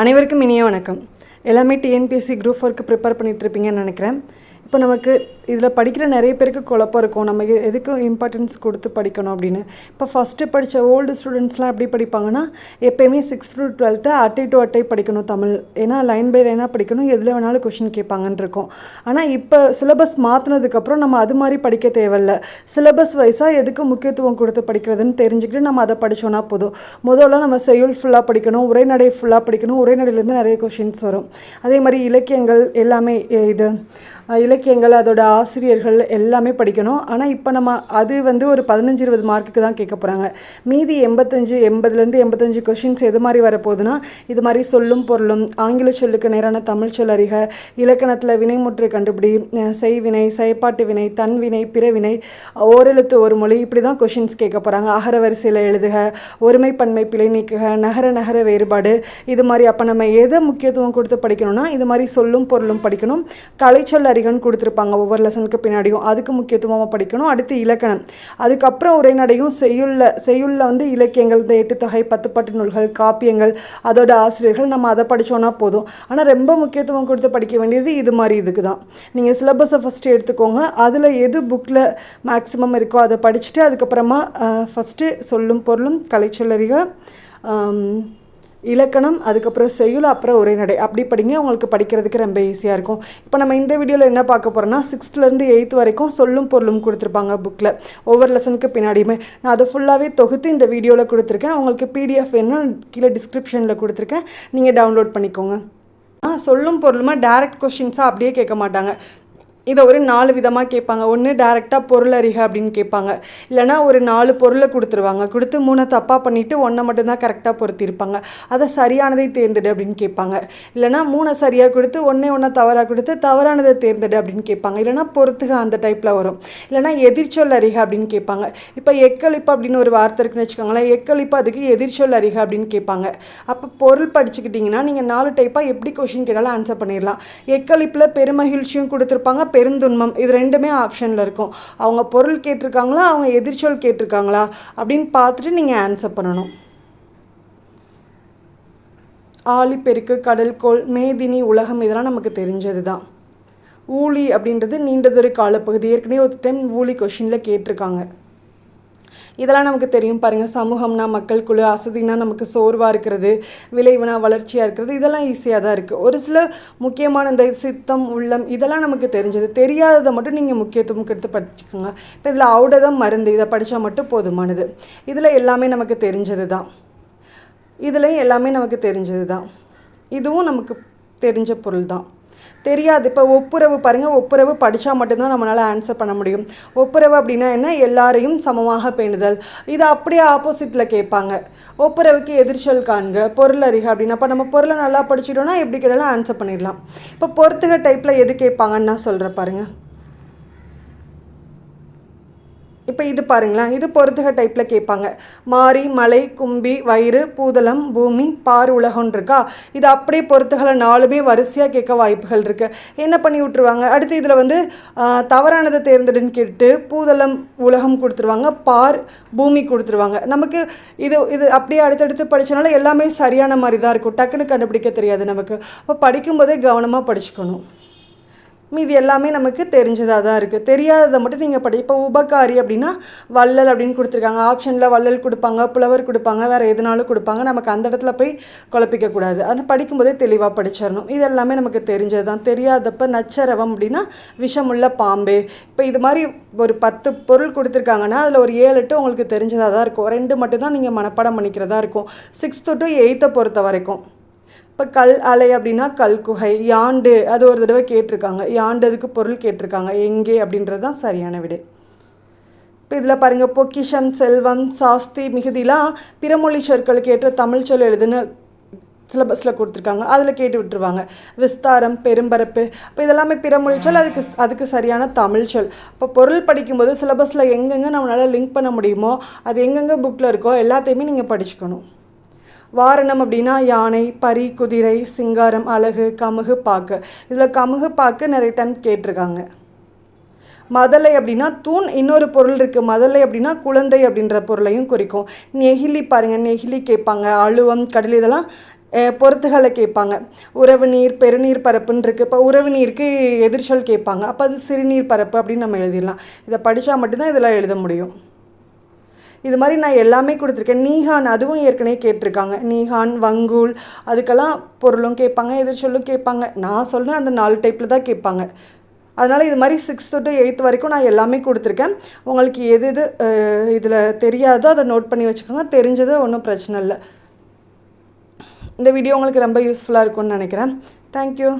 அனைவருக்கும் இனிய வணக்கம். எல்லாமே டிஎன்பிஎஸ்சி குரூப் ஒர்க்கு ப்ரிப்பேர் பண்ணிட்டு இருப்பீங்கன்னு நினைக்கிறேன். இப்போ நமக்கு இதில் படிக்கிற நிறைய பேருக்கு குழப்பம் இருக்கும். நம்ம எதுக்கு எதுக்கும் இம்பார்ட்டன்ஸ் கொடுத்து படிக்கணும் அப்படின்னு. இப்போ ஃபஸ்ட்டு படித்த ஓல்டு ஸ்டூடெண்ட்ஸ்லாம் எப்படி படிப்பாங்கன்னா எப்போயுமே சிக்ஸ்த் டு டுவெல்த்து அட்டை டு அட்டை படிக்கணும் தமிழ். ஏன்னா லைன் பை லைனாக படிக்கணும். எதில் வேணாலும் கொஷின் கேட்பாங்கன்னு இருக்கும். ஆனால் இப்போ சிலபஸ் மாற்றினதுக்கப்புறம் நம்ம அது மாதிரி படிக்க தேவையில்ல. சிலபஸ் வைஸாக எதுக்கு முக்கியத்துவம் கொடுத்து படிக்கிறதுன்னு தெரிஞ்சுக்கிட்டு நம்ம அதை படிச்சோன்னா போதும். முதல்ல நம்ம செய்யுள் ஃபுல்லாக படிக்கணும். உரைநடை ஃபுல்லாக படிக்கணும். உரைநடையிலேருந்து நிறைய கொஷின்ஸ் வரும். அதே மாதிரி இலக்கியங்கள் எல்லாமே இது இலக்கிய இலக்கியங்கள் அதோட ஆசிரியர்கள் எல்லாமே படிக்கணும். ஆனால் இப்போ நம்ம அது வந்து ஒரு பதினஞ்சு இருபது மார்க்குக்கு தான் கேட்க போகிறாங்க மீதி எண்பத்தஞ்சு எண்பதுலேருந்து எண்பத்தஞ்சு கொஷின்ஸ் எது மாதிரி வரப்போகுதுன்னா இது மாதிரி சொல்லும் பொருளும் ஆங்கில சொல்லுக்கு நேரான தமிழ் சொல் அறிக இலக்கணத்தில் வினைமுற்று கண்டுபிடி செய்வினை செயப்பாட்டு வினை தன்வினை பிறவினை ஓரெழுத்து ஒரு மொழி இப்படி தான் கொஷின்ஸ் கேட்க போகிறாங்க அகர வரிசையில் எழுதுக ஒருமை பன்மை பிழை நீக்குக நகர நகர வேறுபாடு இது மாதிரி அப்போ நம்ம எதை முக்கியத்துவம் கொடுத்து படிக்கணும்னா இது மாதிரி சொல்லும் பொருளும் படிக்கணும். கலைச்சொல் கொடு கொடுத்துருப்பாங்க ஒவ்வொரு லெசனுக்கு பின்னாடியும். அதுக்கு முக்கியத்துவமாக படிக்கணும். அடுத்து இலக்கணம். அதுக்கப்புறம் உரைநடையும் செய்யுள்ள செய்யுள்ள வந்து இலக்கியங்கள் இந்த எட்டுத்தொகை பத்துப்பாட்டு நூல்கள் காப்பியங்கள் அதோட ஆசிரியர்கள் நம்ம அதை படிச்சோன்னா போதும். ஆனால் ரொம்ப முக்கியத்துவம் கொடுத்து படிக்க வேண்டியது இது மாதிரி இதுக்கு தான் நீங்கள் சிலபஸை ஃபஸ்ட்டு எடுத்துக்கோங்க. அதில் எது புக்கில் மேக்ஸிமம் இருக்கோ அதை படிச்சுட்டு அதுக்கப்புறமா ஃபஸ்ட்டு சொல்லும் பொருளும் கலைச்சொல்லறிக. ஆம், இலக்கணம் அதுக்கப்புறம் செய்யுள் அப்புறம் உரைநடை. அப்படி படிங்க உங்களுக்கு படிக்கிறதுக்கு ரொம்ப ஈஸியாக இருக்கும். இப்போ நம்ம இந்த வீடியோவில் என்ன பார்க்க போகிறோம்னா சிக்ஸ்த்லேருந்து எயித் வரைக்கும் சொல்லும் பொருளும் கொடுத்துருப்பாங்க புக்கில் ஒவ்வொரு லெசனுக்கு பின்னாடியுமே. நான் அதை ஃபுல்லாகவே தொகுத்து இந்த வீடியோவில் கொடுத்துருக்கேன். உங்களுக்கு பிடிஎஃப் வேணும் கீழே டிஸ்கிரிப்ஷனில் கொடுத்துருக்கேன். நீங்கள் டவுன்லோட் பண்ணிக்கோங்க. ஆ சொல்லும் பொருளுமா டேரக்ட் கொஷின்ஸாக அப்படியே கேட்க மாட்டாங்க. இதை ஒரு நாலு விதமாக கேட்பாங்க. ஒன்று டேரெக்டாக பொருள் அறிக அப்படின்னு கேட்பாங்க. இல்லைனா ஒரு நாலு பொருளை கொடுத்துருவாங்க. கொடுத்து மூணை தப்பாக பண்ணிவிட்டு ஒன்றை மட்டும்தான் கரெக்டாக பொருத்தியிருப்பாங்க அதை சரியானதை தேர்ந்தெடு அப்படின்னு கேட்பாங்க. இல்லைனா மூணை சரியாக கொடுத்து ஒன்றே ஒன்றை தவறாக கொடுத்து தவறானதை தேர்ந்தெடு அப்படின்னு கேட்பாங்க. இல்லைனா பொறுத்துக அந்த டைப்பில் வரும். இல்லைனா எதிர்ச்சொல் அறிக அப்படின்னு கேட்பாங்க. இப்போ எக்களிப்பு அப்படின்னு ஒரு வார்த்தை இருக்குன்னு வச்சுக்கோங்களேன். எக்களிப்பு அதுக்கு எதிர்ச்சொல் அறிக அப்படின்னு கேட்பாங்க. அப்போ பொருள் படிச்சுக்கிட்டிங்கன்னா நீங்கள் நாலு டைப்பாக எப்படி கொஷின் கேட்டாலும் ஆன்சர் பண்ணிடலாம். எக்களிப்பில் பெருமகிழ்ச்சியும் கொடுத்துருப்பாங்க பெருந்துன்பம். இது ரெண்டுமே ஆப்ஷனில் இருக்கும். அவங்க பொருள் கேட்டிருக்காங்களா? அவங்க எதிர்ச்சொல் கேட்டிருக்காங்களா? அப்படின்னு பார்த்துட்டு நீங்கள் ஆன்சர் பண்ணணும். ஆழிப்பெருக்கு கடல்கோள் மேதினி உலகம் இதெல்லாம் நமக்கு தெரிஞ்சது தான் ஊழி அப்படின்றது நீண்டதொரு காலப்பகுதி. ஏற்கனவே ஒரு டைம் ஊழி கொஷினில் கேட்டிருக்காங்க. இதெல்லாம் நமக்கு தெரியும் பாருங்கள் சமூகம்னா மக்கள் குழு அசதினா நமக்கு சோர்வாக இருக்கிறது விளைவுனா வளர்ச்சியாக இருக்கிறது இதெல்லாம் ஈஸியாக தான் இருக்குது ஒரு சில முக்கியமான இந்த சித்தம் உள்ளம் இதெல்லாம் நமக்கு தெரிஞ்சது. தெரியாததை மட்டும் நீங்கள் முக்கியத்துவம் கொடுத்து படிச்சுக்கோங்க. இப்போ இதில் அவுடதம் மருந்து இதை படித்தா மட்டும் போதுமானது. இதில் எல்லாமே நமக்கு தெரிஞ்சது தான். இதுலேயும் எல்லாமே நமக்கு தெரிஞ்சது தான். இதுவும் நமக்கு தெரிஞ்ச பொருள் தான். தெரியாது. இப்போ ஒப்புரவு பாருங்கள் ஒப்புரவு படித்தா மட்டும்தான் நம்மளால் ஆன்சர் பண்ண முடியும். ஒப்புரவு அப்படின்னா என்ன? எல்லாரையும் சமமாக பேணுதல். இது அப்படியே ஆப்போசிட்டில் கேட்பாங்க. ஒப்புரவுக்கு எதிர்ச்சல் காண்க. பொருள் அறிக அப்படின்னா அப்போ நம்ம பொருளை நல்லா படிச்சிட்டோம்னா எப்படி கேட்டாலும் ஆன்சர் பண்ணிடலாம். இப்போ பொறுத்துக டைப்பில் எது கேட்பாங்கன்னு நான் சொல்கிறேன் பாருங்கள் இப்போ இது பாருங்களேன். இது பொறுத்துக டைப்பில் கேட்பாங்க. மாரி மலை கும்பி வயிறு பூதளம் பூமி பார் உலகம்னு இருக்கா? இது அப்படியே பொறுத்துகளை நாலுமே வரிசையாக கேட்க வாய்ப்புகள் இருக்குது என்ன பண்ணி விட்ருவாங்க அடுத்து இதில் வந்து தவறானதை தேர்ந்தெடுன்னு கேட்டு பூதளம் உலகம் கொடுத்துருவாங்க. பார் பூமி கொடுத்துருவாங்க. நமக்கு இது இது அப்படியே அடுத்தடுத்து படித்தனால எல்லாமே சரியான மாதிரி தான் இருக்கும். டக்குன்னு கண்டுபிடிக்க தெரியாது நமக்கு. அப்போ படிக்கும்போதே கவனமாக படிச்சுக்கணும். மீதி எல்லாமே நமக்கு தெரிஞ்சதாக தான் இருக்குது தெரியாததை மட்டும் நீங்கள் படி இப்போ உபகாரி அப்படின்னா வள்ளல் அப்படின்னு கொடுத்துருக்காங்க. ஆப்ஷனில் வள்ளல் கொடுப்பாங்க புலவர் கொடுப்பாங்க வேறு எதுனாலும் கொடுப்பாங்க. நமக்கு அந்த இடத்துல போய் குழப்பிக்க கூடாது. படிக்கும்போதே தெளிவாக படிச்சிடணும். இது எல்லாமே நமக்கு தெரிஞ்சது தான். தெரியாதப்ப நச்சரவம் அப்படின்னா விஷமுள்ள பாம்பு. இப்போ இது மாதிரி ஒரு பத்து பொருள் கொடுத்துருக்காங்கன்னா அதில் ஒரு ஏழு எட்டு உங்களுக்கு தெரிஞ்சதாக தான் இருக்கும். ரெண்டு மட்டும்தான் நீங்கள் மனப்பாடம் பண்ணிக்கிறதா இருக்கும். சிக்ஸ்த்து டு எயித்தை பொறுத்த வரைக்கும். இப்போ கல் அலை அப்படின்னா கல்குகை யாண்டு அது ஒரு தடவை கேட்டிருக்காங்க. யாண்டு அதுக்கு பொருள் கேட்டிருக்காங்க. எங்கே அப்படின்றது தான் சரியான விடை. இப்போ இதில் பாருங்கள் பொக்கிஷம் செல்வம் சாஸ்தி மிகுதிலாம் பிறமொழி சொற்களுக்கு ஏற்ற தமிழ் சொல் எழுதுன்னு சிலபஸில் கொடுத்துருக்காங்க. அதில் கேட்டு விட்டுருவாங்க. விஸ்தாரம் பெரும்பரப்பு இப்போ இதெல்லாமே பிறமொழி சொல் அதுக்கு அதுக்கு சரியான தமிழ் சொல். இப்போ பொருள் படிக்கும்போது சிலபஸில் எங்கெங்கே நம்மளால் லிங்க் பண்ண முடியுமோ அது எங்கெங்கே புக்கில் இருக்கோ எல்லாத்தையுமே நீங்கள் படிச்சுக்கணும். வாரணம் அப்படின்னா யானை பரி குதிரை சிங்காரம் அழகு கமுகு பாக்கு. இதில் கமுகு பாக்கு நிறைய டைம் கேட்டிருக்காங்க. மதலை அப்படின்னா தூண் இன்னொரு பொருள் இருக்குது மதலை அப்படின்னா குழந்தை அப்படின்ற பொருளையும் குறிக்கும். நெகிழி பாருங்கள் நெகிழி கேட்பாங்க. அழுவம் கடல் இதெல்லாம் பொருத்துகளை பொறுத்துகளை கேட்பாங்க. உறவு நீர் பெருநீர் பரப்புன்னு இருக்குது இப்போ உறவு நீருக்கு எதிர்ச்சொல் கேட்பாங்க. அப்போ அது சிறுநீர் பரப்பு அப்படின்னு நம்ம எழுதிடலாம். இதை படித்தா மட்டும்தான் இதெல்லாம் எழுத முடியும். இது மாதிரி நான் எல்லாமே கொடுத்துருக்கேன். நீஹான் அதுவும் ஏற்கனவே கேட்டிருக்காங்க. நீஹான் வங்கூல் அதுக்கெல்லாம் பொருளும் கேட்பாங்க எதிர் சொல்லும் கேட்பாங்க. நான் சொல்கிறேன் அந்த நாலு டைப்பில் தான் கேட்பாங்க. அதனால் இது மாதிரி சிக்ஸ்த்து டு எயித் வரைக்கும் நான் எல்லாமே கொடுத்துருக்கேன். உங்களுக்கு எது எது இதில் தெரியாதோ அதை நோட் பண்ணி வச்சுக்கோங்க. தெரிஞ்சது ஒன்றும் பிரச்சனை இல்லை. இந்த வீடியோ உங்களுக்கு ரொம்ப யூஸ்ஃபுல்லாக இருக்கும்னு நினைக்கிறேன். தேங்க்யூ